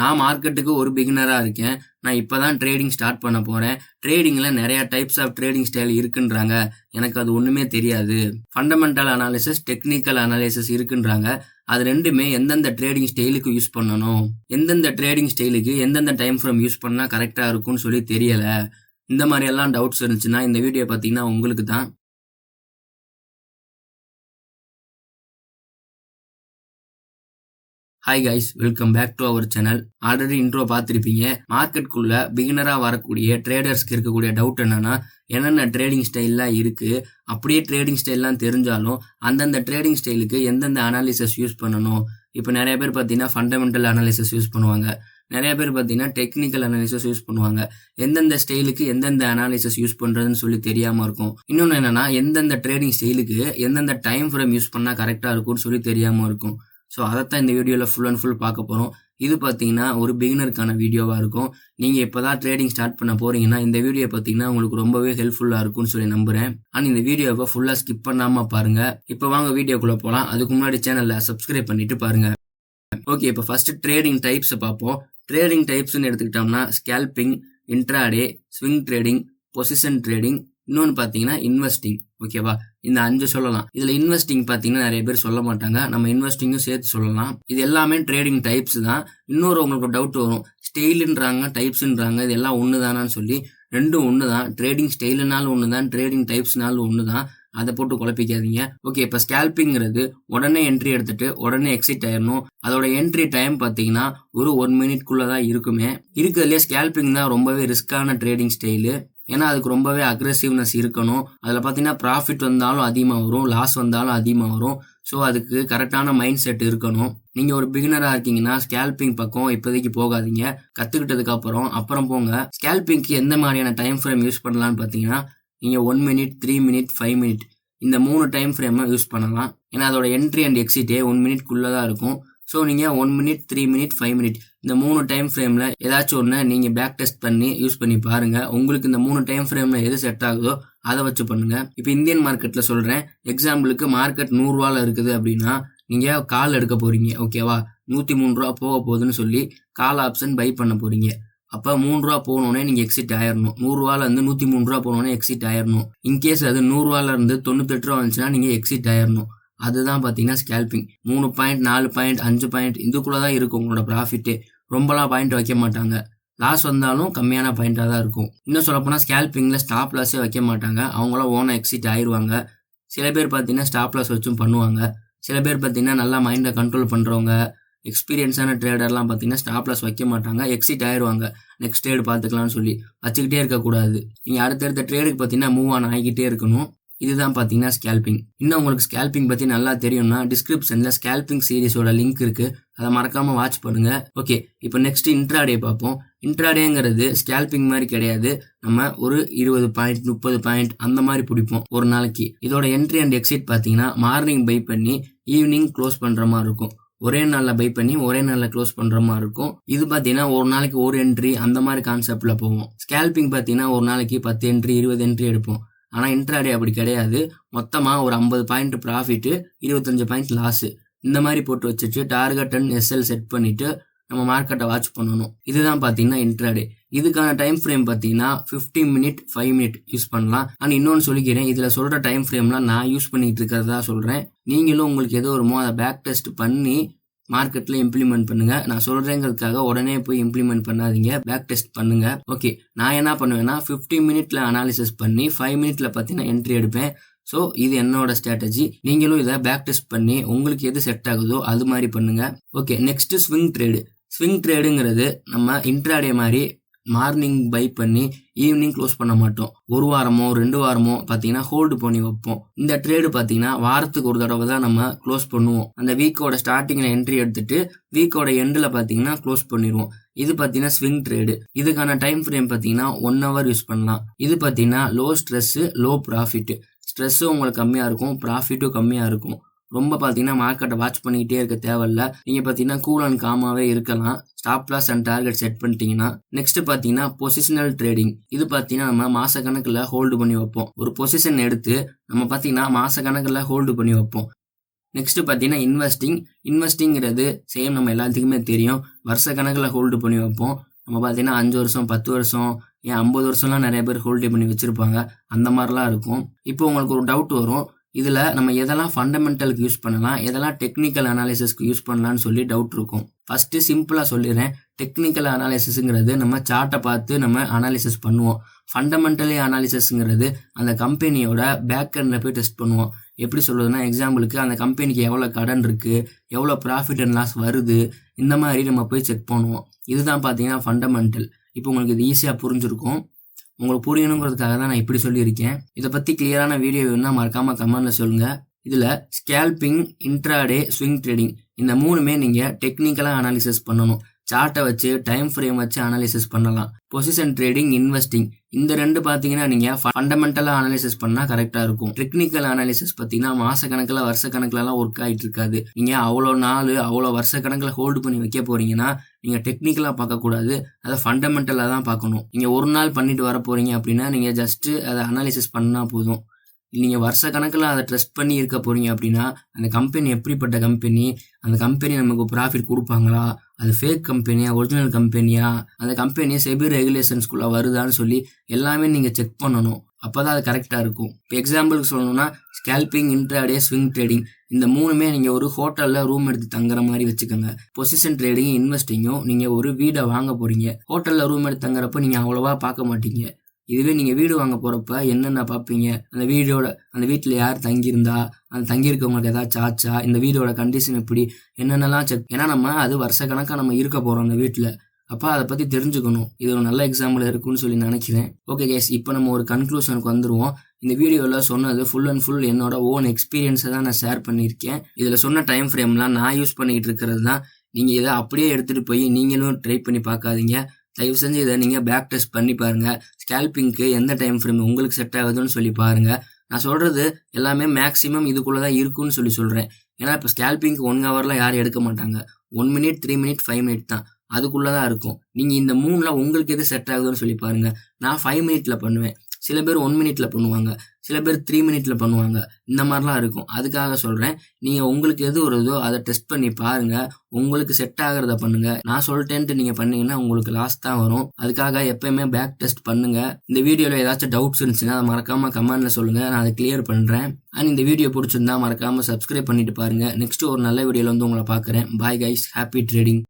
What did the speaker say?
நான் மார்க்கெட்டுக்கு ஒரு பிகினராக இருக்கேன். நான் இப்போ தான் ட்ரேடிங் ஸ்டார்ட் பண்ண போகிறேன் ட்ரேடிங்கில் நிறையா டைப்ஸ் ஆஃப் ட்ரேடிங் ஸ்டைல் இருக்குன்றாங்க. எனக்கு அது ஒன்றுமே தெரியாது. ஃபண்டமெண்டல் அனாலிசிஸ் டெக்னிக்கல் அனாலிசிஸ் இருக்குன்றாங்க. அது ரெண்டுமே எந்தெந்த ட்ரேடிங் ஸ்டைலுக்கு யூஸ் பண்ணணும். எந்தெந்த ட்ரேடிங் ஸ்டைலுக்கு எந்தெந்த டைம் ஃப்ரேம் யூஸ் பண்ணால் கரெக்டாக இருக்கும்னு சொல்லி தெரியலை. இந்த மாதிரியெல்லாம் டவுட்ஸ் இருந்துச்சுன்னா இந்த வீடியோ பார்த்தீங்கன்னா உங்களுக்கு தான் hi guys welcome back to our channel already intro பார்த்துருப்பீங்க. மார்க்கெட்குள்ள பிகினராக வரக்கூடிய ட்ரேடர்ஸ்க்கு இருக்கக்கூடிய டவுட் என்னன்னா என்னென்ன ட்ரேடிங் ஸ்டைல்லாம் இருக்குது அப்படியே ட்ரேடிங் ஸ்டைல்லாம் தெரிஞ்சாலும் அந்தந்த ட்ரேடிங் ஸ்டைலுக்கு எந்தெந்த அனாலிசஸ் யூஸ் பண்ணணும்? இப்போ நிறைய பேர் பார்த்தீங்கன்னா ஃபண்டமெண்டல் அனாலிசஸ் யூஸ் பண்ணுவாங்க. நிறைய பேர் பார்த்தீங்கன்னா டெக்னிக்கல் அனாலிசஸ் யூஸ் பண்ணுவாங்க. எந்தெந்த ஸ்டைலுக்கு எந்தெந்த அனாலிசஸ் யூஸ் பண்ணுறதுன்னு சொல்லி தெரியாமல் இருக்கும். இன்னொன்று என்னென்னா எந்தெந்த ட்ரேடிங் ஸ்டைலுக்கு எந்தெந்த டைம் ஃப்ரேம் யூஸ் பண்ணால் கரெக்டாக இருக்கும்னு சொல்லி தெரியாமல் இருக்கும். ஸோ அதைத்தான் இந்த வீடியோவில் ஃபுல் அண்ட் ஃபுல் பார்க்க போகிறோம் இது பார்த்தீங்கன்னா ஒரு பிகினருக்கான வீடியோவாக இருக்கும். நீங்கள் இப்போ தான் ட்ரேடிங் ஸ்டார்ட் பண்ண போகிறீங்கன்னா இந்த வீடியோ பார்த்தீங்கன்னா உங்களுக்கு ரொம்பவே ஹெல்ப்ஃபுல்லாக இருக்கும்னு சொல்லி நம்புகிறேன் ஆனால் இந்த வீடியோவை ஃபுல்லாக ஸ்கிப் பண்ணாமல் பாருங்கள் இப்போ வாங்க வீடியோக்குள்ளே போகலாம் அதுக்கு முன்னாடி சேனலில் சப்ஸ்கிரைப் பண்ணிவிட்டு பாருங்கள் ஓகே இப்போ ஃபஸ்ட்டு ட்ரேடிங் டைப்ஸை பார்ப்போம். ட்ரேடிங் டைப்ஸ்னு எடுத்துக்கிட்டோம்னா scalping intraday swing trading position trading இன்னொன்று பார்த்தீங்கன்னா இன்வெஸ்டிங் ஓகேவா இந்த அஞ்சு சொல்லலாம். இதில் இன்வெஸ்டிங் பார்த்தீங்கன்னா நிறைய பேர் சொல்ல மாட்டாங்க. நம்ம இன்வெஸ்டிங்கும் சேர்த்து சொல்லலாம். இது எல்லாமே ட்ரேடிங் டைப்ஸ் தான். இன்னொரு உங்களுக்கு டவுட் வரும். ஸ்டைலுன்றாங்க டைப்ஸ்ன்றாங்க இது எல்லாம் ஒன்று தானான்னு சொல்லி. ரெண்டும் ஒன்று தான் ட்ரேடிங் ஸ்டைலுனாலும் ஒன்று தான் ட்ரேடிங் டைப்ஸ்னாலும் ஒன்று தான் அதை போட்டு குழப்பிக்காதீங்க. ஓகே இப்போ ஸ்கேல்பிங்கிறது உடனே என்ட்ரி எடுத்துட்டு உடனே எக்ஸிட் ஆயிடணும் அதோட என்ட்ரி டைம் பார்த்தீங்கன்னா ஒரு ஒன் மினிட்குள்ளே தான் இருக்குமே. இருக்கிறதுலே ஸ்கேல்பிங் தான் ரொம்பவே ரிஸ்க்கான ட்ரேடிங் ஸ்டைலு ஏன்னா அதுக்கு ரொம்பவே அக்ரெசிவ்னஸ் இருக்கணும். அதில் பார்த்தீங்கன்னா ப்ராஃபிட் வந்தாலும் அதிகமாக வரும் லாஸ் வந்தாலும் அதிகமாக வரும். ஸோ அதுக்கு கரெக்டான மைண்ட் செட் இருக்கணும். நீங்கள் ஒரு பிகினராக இருக்கீங்கன்னா ஸ்கேல்பிங் பக்கம் இப்போதைக்கு போகாதீங்க. கற்றுக்கிட்டதுக்கு அப்புறம் அப்புறம் போங்க. ஸ்கேல்பிங்க்கு எந்த மாதிரியான டைம் ஃப்ரேம் யூஸ் பண்ணலான்னு பார்த்தீங்கன்னா நீங்கள் one minute three minute five minute இந்த மூணு டைம் ஃப்ரேமை யூஸ் பண்ணலாம். ஏன்னா அதோட என்ட்ரி அண்ட் எக்ஸிட்டே ஒன் மினிட்குள்ளே தான் இருக்கும். ஸோ நீங்கள் one minute three minute five minute இந்த மூணு டைம் ஃப்ரேமில் ஏதாச்சும் ஒன்று நீங்கள் பேக் டெஸ்ட் பண்ணி யூஸ் பண்ணி பாருங்கள் உங்களுக்கு இந்த மூணு டைம் ஃப்ரேமில் எது செட் ஆகுதோ அதை வச்சு பண்ணுங்கள் இப்போ இந்தியன் மார்க்கெட்டில் சொல்கிறேன் எக்ஸாம்பிளுக்கு மார்க்கெட் நூறுரூவாவில் இருக்குது அப்படின்னா நீங்கள் கால் எடுக்க போகிறீங்க ஓகேவா நூற்றி மூணு ரூபா போக போகுதுன்னு சொல்லி கால் ஆப்ஷன் பை பண்ண போகிறீங்க அப்போ மூணு ரூபா போனோடனே நீங்கள் எக்ஸிட் ஆயிடணும் நூறுரூவால இருந்து நூற்றி மூணு ரூபா போனோடனே எக்ஸிட் ஆயிடணும் இன்கேஸ் அது நூறுரூவால இருந்து தொண்ணூத்தெட்டு ரூபா வந்துச்சுன்னா நீங்கள் எக்ஸிட் ஆயிடணும் அதுதான் பார்த்தீங்கன்னா ஸ்கேல்பிங் மூணு பாயிண்ட் நாலு பாயிண்ட் அஞ்சு பாயிண்ட் இதுக்குள்ளே தான் இருக்கும் உங்களோட ப்ராஃபிட்டே ரொம்பலாம் பாயிண்ட் வைக்க மாட்டாங்க. லாஸ் வந்தாலும் கம்மியான பாயிண்டாக தான் இருக்கும். இன்னும் சொல்லப்போனால் ஸ்கேல்பிங்கில் ஸ்டாப் லாஸே வைக்க மாட்டாங்க. அவங்களாம் ஓனாக எக்ஸிட் ஆயிடுவாங்க சில பேர் பார்த்தீங்கன்னா ஸ்டாப் லாஸ் வச்சும் பண்ணுவாங்க. சில பேர் பார்த்தீங்கன்னா நல்லா மைண்டை கண்ட்ரோல் பண்ணுறவங்க எக்ஸ்பீரியன்ஸான ட்ரேடர்லாம் பார்த்தீங்கன்னா ஸ்டாப் லாஸ் வைக்க மாட்டாங்க. எக்ஸிட் ஆயிடுவாங்க நெக்ஸ்ட் ட்ரேடு பார்த்துக்கலாம்னு சொல்லி வச்சுக்கிட்டே இருக்கக்கூடாது. நீங்கள் அடுத்தடுத்த ட்ரேடுக்கு பார்த்தீங்கன்னா மூவ் ஆன் ஆகிக்கிட்டே இருக்கணும். இதுதான் பார்த்தீங்கன்னா ஸ்கேல்பிங் இன்னும் உங்களுக்கு ஸ்கேல்பிங் பற்றி நல்லா தெரியும்னா டிஸ்கிரிப்ஷனில் ஸ்கேல்பிங் சீரிஸோட லிங்க் இருக்குது அதை மறக்காமல் வாட்ச் பண்ணுங்கள் ஓகே இப்போ நெக்ஸ்ட் இன்ட்ராடே பார்ப்போம். இன்ட்ராடேங்கிறது ஸ்கேல்பிங் மாதிரி கிடையாது. நம்ம ஒரு இருபது பாயிண்ட் முப்பது பாயிண்ட் அந்த மாதிரி பிடிப்போம் ஒரு நாளைக்கு. இதோட என்ட்ரி அண்ட் எக்ஸிட் பார்த்தீங்கன்னா மார்னிங் பை பண்ணி ஈவினிங் க்ளோஸ் பண்ணுற மாதிரி இருக்கும். ஒரே நாளில் பை பண்ணி ஒரே நாளில் க்ளோஸ் பண்ணுற மாதிரி இருக்கும். இது பார்த்தீங்கன்னா ஒரு நாளைக்கு ஒரு என்ட்ரி அந்த மாதிரி கான்செப்டில் போவோம். ஸ்கேல்பிங் பார்த்தீங்கன்னா ஒரு நாளைக்கு பத்து என்ட்ரி இருபது என்ட்ரி எடுப்போம். ஆனால் இன்ட்ராடே அப்படி கிடையாது. மொத்தமாக ஒரு ஐம்பது பாயிண்ட் ப்ராஃபிட்டு இருபத்தஞ்சு பாயிண்ட் லாஸு இந்த மாதிரி போட்டு வச்சுட்டு டார்கெட் அண்ட் எஸ்எல் செட் பண்ணிவிட்டு நம்ம மார்க்கெட்டை வாட்ச் பண்ணணும். இதுதான் பார்த்தீங்கன்னா இன்ட்ராடே இதுக்கான டைம் ஃப்ரேம் பார்த்தீங்கன்னா fifty minute five minute use பண்ணலாம். ஆனால் இன்னொன்று சொல்லிக்கிறேன். இதில் சொல்கிற டைம் ஃப்ரேம்லாம் நான் யூஸ் பண்ணிகிட்டு இருக்கிறதா சொல்கிறேன் நீங்களும் உங்களுக்கு எது வருமோ அதை பேக் டெஸ்ட் பண்ணி மார்க்கெட்டில் இம்ப்ளிமெண்ட் பண்ணுங்க. நான் சொல்கிறேங்கிறதுக்காக உடனே போய் இம்ப்ளிமெண்ட் பண்ணாதீங்க. பேக் டெஸ்ட் பண்ணுங்க. ஓகே நான் என்ன பண்ணுவேன்னா ஃபிஃப்டி மினிட்ல அனாலிசிஸ் பண்ணி ஃபைவ் மினிட்ல பார்த்தீங்கன்னா என்ட்ரி எடுப்பேன். ஸோ இது என்னோட ஸ்ட்ராட்டஜி நீங்களும் இதை பேக் டெஸ்ட் பண்ணி உங்களுக்கு எது செட் ஆகுதோ அது மாதிரி பண்ணுங்க. Okay next swing trade swing ட்ரேடுங்கிறது நம்ம இன்ட்ராடே மாதிரி மார்னிங் பை பண்ணி ஈவினிங் க்ளோஸ் பண்ண மாட்டோம். ஒரு வாரமோ ரெண்டு வாரமோ பார்த்தீங்கன்னா ஹோல்டு பண்ணி வைப்போம். இந்த ட்ரேடு பார்த்தீங்கன்னா வாரத்துக்கு ஒரு தடவை தான் நம்ம க்ளோஸ் பண்ணுவோம். அந்த வீக்கோட ஸ்டார்டிங்கில் என்ட்ரி எடுத்துட்டு வீக்கோட எண்டில் பார்த்தீங்கன்னா க்ளோஸ் பண்ணிடுவோம் இது பார்த்தீங்கன்னா ஸ்விங் ட்ரேடு. இதுக்கான டைம் ஃப்ரேம் பார்த்தீங்கன்னா ஒன் ஹவர் யூஸ் பண்ணலாம். இது பார்த்தீங்கன்னா லோ ஸ்ட்ரெஸ்ஸு லோ ப்ராஃபிட் ஸ்ட்ரெஸ்ஸும் உங்களுக்கு கம்மியாக இருக்கும் ப்ராஃபிட்டும் கம்மியாக இருக்கும். ரொம்ப பார்த்தீங்கன்னா மார்க்கெட்டை வாட்ச் பண்ணிக்கிட்டே இருக்க தேவையில்ல. நீங்கள் பார்த்தீங்கன்னா கூல் அண்ட் காமாவே இருக்கலாம். Stop loss and target set பண்ணிட்டீங்கன்னா நெக்ஸ்ட் பார்த்தீங்கன்னா பொசிஷனல் ட்ரேடிங் இது பார்த்தீங்கன்னா நம்ம மாச கணக்கில் ஹோல்டு பண்ணி வைப்போம். ஒரு பொசிஷன் எடுத்து நம்ம பார்த்தீங்கன்னா மாச கணக்கில் ஹோல்டு பண்ணி வைப்போம். நெக்ஸ்ட் பார்த்தீங்கன்னா இன்வெஸ்டிங் இன்வெஸ்டிங்கிறது சேம் நம்ம எல்லாத்துக்குமே தெரியும். வருஷ கணக்கில் ஹோல்டு பண்ணி வைப்போம். நம்ம பார்த்தீங்கன்னா அஞ்சு வருஷம் பத்து வருஷம் ஏன் ஐம்பது வருஷம்லாம் நிறைய பேர் ஹோல்டு பண்ணி வச்சுருப்பாங்க. அந்த மாதிரிலாம் இருக்கும். இப்போ உங்களுக்கு ஒரு டவுட் வரும். இதில் நம்ம எதெல்லாம் ஃபண்டமெண்டலுக்கு யூஸ் பண்ணலாம் எதெல்லாம் டெக்னிக்கல் அனாலிசிஸ்க்கு யூஸ் பண்ணலாம்னு சொல்லி டவுட் இருக்கும். ஃபஸ்ட்டு சிம்பிளாக சொல்லிடுறேன். டெக்னிக்கல் அனாலிசிஸுங்கிறது நம்ம சார்ட்டை பார்த்து நம்ம அனாலிசிஸ் பண்ணுவோம். ஃபண்டமெண்டலி அனாலிசிஸுங்கிறது அந்த கம்பெனியோட பேக் எண்டில் போய் டெஸ்ட் பண்ணுவோம். எப்படி சொல்கிறதுனா எக்ஸாம்பிளுக்கு அந்த கம்பெனிக்கு எவ்வளோ கடன் இருக்குது எவ்வளோ ப்ராஃபிட் அண்ட் லாஸ் வருது இந்த மாதிரி நம்ம போய் செக் பண்ணுவோம். இதுதான் பார்த்தீங்கன்னா ஃபண்டமெண்டல் இப்போ உங்களுக்கு இது ஈஸியாக புரிஞ்சிருக்கும். உங்களுக்கு புரியணுங்கிறதுக்காக தான் நான் இப்படி சொல்லியிருக்கேன். இதை பற்றி கிளியரான வீடியோ வேணும்னா மறக்காமல் கமெண்டில் சொல்லுங்கள் இதில் ஸ்கேல்பிங் இன்ட்ராடே ஸ்விங் ட்ரேடிங் இந்த மூணுமே நீங்கள் டெக்னிக்கலாக அனாலிசிஸ் பண்ணணும். சார்ட்டை வச்சு டைம் ஃப்ரேம் வச்சு அனாலிசிஸ் பண்ணலாம். பொசிஷன் ட்ரேடிங் இன்வெஸ்டிங் இந்த ரெண்டு பார்த்தீங்கன்னா நீங்கள் ஃபண்டமெண்டலாக அனாலிசிஸ் பண்ணால் கரெக்டாக இருக்கும் டெக்னிக்கல் அனாலிசிஸ் பார்த்தீங்கன்னா மாச கணக்கில் வருஷ கணக்கிலலாம் ஒர்க் ஆகிட்டு இருக்காது. நீங்கள் அவ்வளோ நாள் அவ்வளோ வருஷ கணக்கில் ஹோல்டு பண்ணி வைக்க போறீங்கன்னா நீங்கள் டெக்னிக்கலாக பார்க்கக்கூடாது. அதை ஃபண்டமெண்டலாக தான் பார்க்கணும். நீங்கள் ஒரு நாள் பண்ணிட்டு வர போகிறீங்க அப்படின்னா நீங்கள் ஜஸ்ட்டு அதை அனாலிசிஸ் பண்ணால் போதும். நீங்கள் வருஷ கணக்கில் அதை ட்ரெஸ்ட் பண்ணி இருக்க போகிறீங்க அப்படின்னா அந்த கம்பெனி எப்படிப்பட்ட கம்பெனி அந்த கம்பெனி நமக்கு ப்ராஃபிட் கொடுப்பாங்களா? அது ஃபேக் கம்பெனியா ஒரிஜினல் கம்பெனியா அந்த கம்பெனி செபி ரெகுலேஷன்ஸ்குள்ளே வருதான்னு சொல்லி எல்லாமே நீங்கள் செக் பண்ணணும். அப்போ தான் அது கரெக்டாக இருக்கும். இப்போ எக்ஸாம்பிளுக்கு சொல்லணும்னா ஸ்கேல்பிங் இன்ட்ராடே ஸ்விங் ட்ரேடிங் இந்த மூணுமே நீங்கள் ஒரு ஹோட்டலில் ரூம் எடுத்து தங்குற மாதிரி வச்சுக்கோங்க. பொசிஷன் ட்ரேடிங் இன்வெஸ்டிங்கும் நீங்கள் ஒரு வீடை வாங்க போகிறீங்க ஹோட்டலில் ரூம் எடுத்து தங்குறப்ப நீங்கள் அவ்வளோவா பார்க்க மாட்டீங்க. இதுவே நீங்கள் வீடு வாங்க போகிறப்ப என்னென்ன பார்ப்பீங்க? அந்த வீடோட அந்த வீட்டில் யார் தங்கியிருந்தா? அந்த தங்கியிருக்கவங்களுக்கு ஏதாச்சும் ஆச்சா இந்த வீடோட கண்டிஷன் எப்படி? என்னென்னலாம் செக் ஏன்னா நம்ம அது வருஷ கணக்காக நம்ம இருக்க போகிறோம் அந்த வீட்டில் அப்போ அதை பற்றி தெரிஞ்சுக்கணும். இது ஒரு நல்ல எக்ஸாம்பிள் இருக்குன்னு சொல்லி நினைக்கிறேன். ஓகே கேஸ் இப்போ நம்ம ஒரு கன்க்ளூஷனுக்கு வந்துடுவோம் இந்த வீடியோவில் சொன்னது ஃபுல் அண்ட் ஃபுல் என்னோட ஓன் எக்ஸ்பீரியன்ஸை தான் நான் ஷேர் பண்ணியிருக்கேன். இதில் சொன்ன டைம் ஃப்ரேம்லாம் நான் யூஸ் பண்ணிக்கிட்டு இருக்கிறது தான். நீங்கள் இதை அப்படியே எடுத்துகிட்டு போய் நீங்களும் ட்ரை பண்ணி பார்க்காதீங்க. தயவு செஞ்சு இதை நீங்கள் பேக் டெஸ்ட் பண்ணி பாருங்கள் ஸ்கேல்பிங்க்கு எந்த டைம் ஃப்ரேம் உங்களுக்கு செட் ஆகுதுன்னு சொல்லி பாருங்கள் நான் சொல்கிறது எல்லாமே மேக்ஸிமம் இதுக்குள்ளே தான் இருக்குன்னு சொல்லி சொல்கிறேன் ஏன்னா இப்போ ஸ்கேல்பிங்க்கு ஒன் ஹவர்லாம் யாரும் எடுக்க மாட்டாங்க. One minute three minute five minute தான். அதுக்குள்ளே தான் இருக்கும். நீங்கள் இந்த மூணில் உங்களுக்கு எது செட் ஆகுதுன்னு சொல்லி பாருங்கள் நான் ஃபைவ் மினிட்ல பண்ணுவேன். சில பேர் ஒன் மினிட்ல பண்ணுவாங்க. சில பேர் த்ரீ மினிட்ல பண்ணுவாங்க. இந்த மாதிரிலாம் இருக்கும். அதுக்காக சொல்கிறேன் நீங்கள் உங்களுக்கு எது வருதோ அதை டெஸ்ட் பண்ணி பாருங்கள் உங்களுக்கு செட் ஆகிறத பண்ணுங்கள் நான் சொல்லிட்டேன்ட்டு நீங்கள் பண்ணீங்கன்னா உங்களுக்கு லாஸ் தான் வரும். அதுக்காக எப்பயுமே பேக் டெஸ்ட் பண்ணுங்கள் இந்த வீடியோவில் ஏதாச்சும் டவுட்ஸ் இருந்துச்சுன்னா அதை மறக்காமல் கமெண்ட்ல சொல்லுங்கள் நான் அதை கிளியர் பண்ணுறேன் அண்ட் இந்த வீடியோ பிடிச்சிருந்தா மறக்காமல் சப்ஸ்கிரைப் பண்ணிட்டு பாருங்கள் நெக்ஸ்ட் ஒரு நல்ல வீடியோவில் வந்து உங்களை பார்க்குறேன். Bye guys happy trading